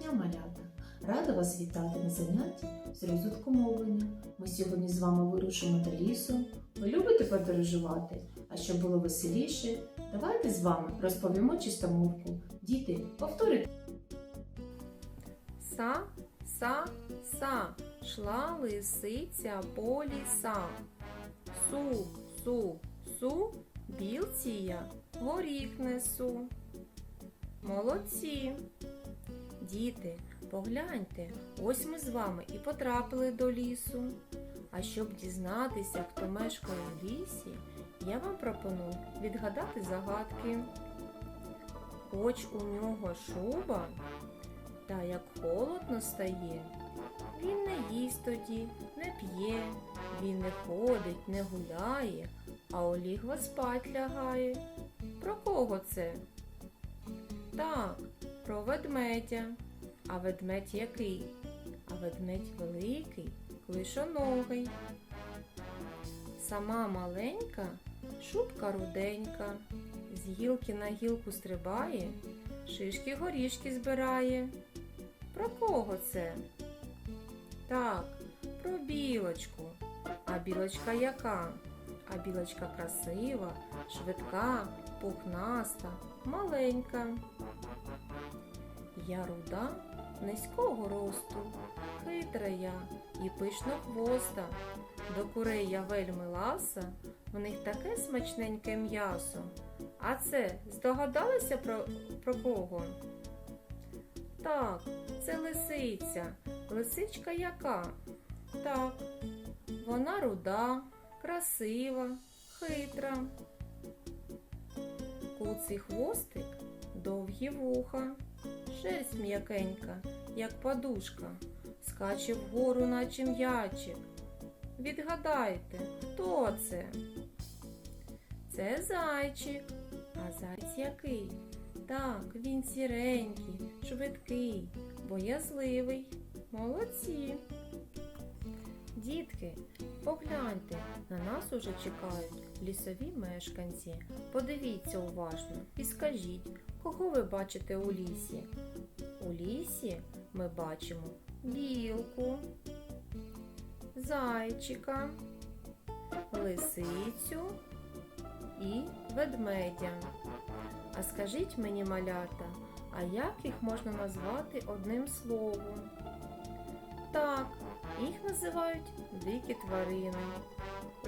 дня, малята! Рада вас вітати на занятті з розвитку мовлення. Ми сьогодні з вами вирушимо до лісу. Ви любите подорожувати? А щоб було веселіше, давайте з вами розповімо чистомовку. Діти, повторюйте. Са, са, са, шла лисиця по лісам. Су, су, су, білці я горіх несу. Молодці. Діти, погляньте, ось ми з вами і потрапили до лісу. А щоб дізнатися, хто мешкає в лісі, я вам пропоную відгадати загадки. Хоч у нього шуба, та як холодно стає, він не їсть тоді, не п'є, він не ходить, не гуляє, а у лігва спать лягає. Про кого це? Так, про ведмедя. А ведмедь який? А ведмедь великий, клишоногий. Сама маленька, шубка руденька, з гілки на гілку стрибає, шишки горішки збирає. Про кого це? Так, про білочку. А білочка яка? А білочка красива, швидка, пухнаста, маленька. Я руда, низького росту, хитра я і пишно хвоста. До курей я вельми ласа, в них таке смачненьке м'ясо. А це здогадалися про, про кого? Так, це лисиця. Лисичка яка? Так, вона руда, красива, хитра. Куций хвостик, довгі вуха, шерсть м'якенька, як подушка, скаче вгору, наче м'ячик. Відгадайте, хто це? Це зайчик. А зайць який? Так, він сіренький, швидкий, боязливий. Молодці. Дітки, погляньте, на нас уже чекають лісові мешканці. Подивіться уважно і скажіть, кого ви бачите у лісі? У лісі ми бачимо білку, зайчика, лисицю і ведмедя. А скажіть мені, малята, а як їх можна назвати одним словом? Так, їх називають дикі тварини.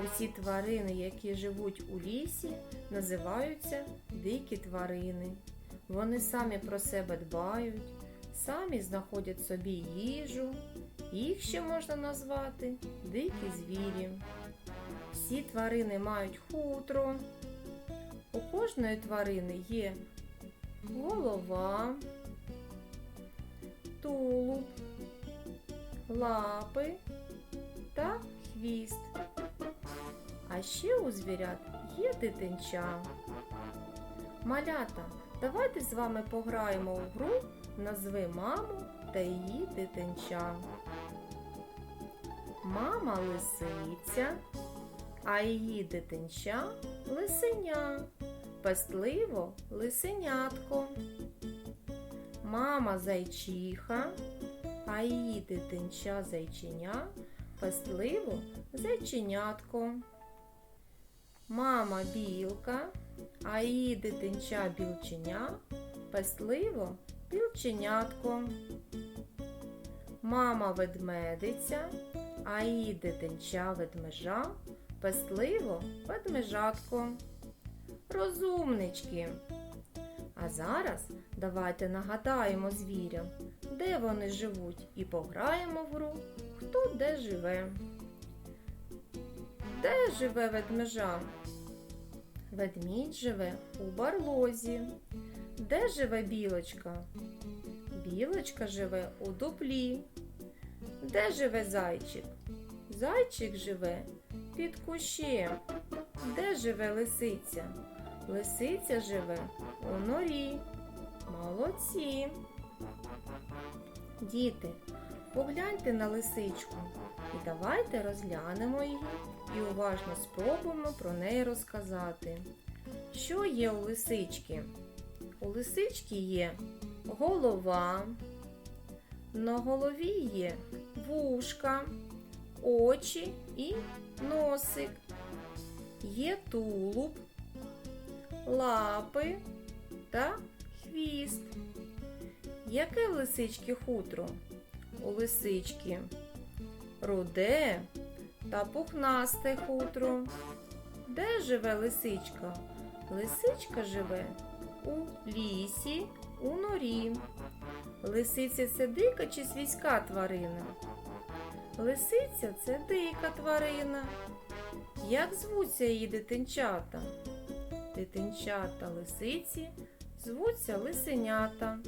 Усі тварини, які живуть у лісі, називаються дикі тварини. Вони самі про себе дбають, самі знаходять собі їжу. Їх ще можна назвати дикі звірі. Всі тварини мають хутро. У кожної тварини є голова, тулуб, лапи та хвіст. А ще у звірят є дитинча. Малята, давайте з вами пограємо у гру Назви маму та її дитинча. Мама лисиця, а її дитинча лисеня, пестливо лисенятко. Мама зайчиха, а її зайченя, пестливо зайченятко. Мама білка, а її білченя, пестливо білченятко. Мама ведмедиця, а її ведмежа, пестливо ведмежатко. Розумнички. А зараз давайте нагадаємо звірям, де вони живуть, і пограємо в гру, хто де живе. Де живе ведмежа? Ведмідь живе у барлозі. Де живе білочка? Білочка живе у дуплі. Де живе зайчик? Зайчик живе під кущем. Де живе лисиця? Лисиця живе у норі. Молодці. Діти, погляньте на лисичку і давайте розглянемо її і уважно спробуємо про неї розказати. Що є у лисички? У лисички є голова, На голові є вушка, очі і носик. Є тулуб, лапи та хвіст. Яке в лисички хутро? У лисички руде та пухнасте хутро. Де живе лисичка? Лисичка живе у лісі, у норі. Лисиця це дика чи свійська тварина? Лисиця це дика тварина. Як звуться її дитинчата? Дитинчата лисиці звуться лисенята.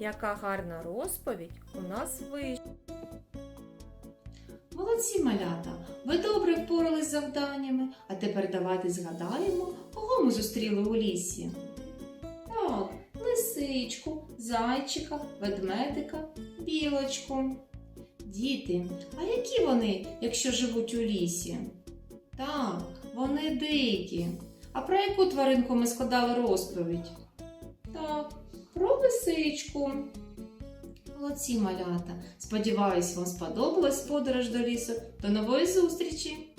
Яка гарна розповідь у нас вийшла. Молодці малята! Ви добре впорались з завданнями, а тепер давайте згадаємо, кого ми зустріли у лісі. Так, лисичку, зайчика, ведмедика, білочку. Діти, а які вони, якщо живуть у лісі? Так, вони дикі. А про яку тваринку ми складали розповідь? Так, про лисичку. Молодці малята. Сподіваюсь, вам сподобалась подорож до лісу. До нової зустрічі!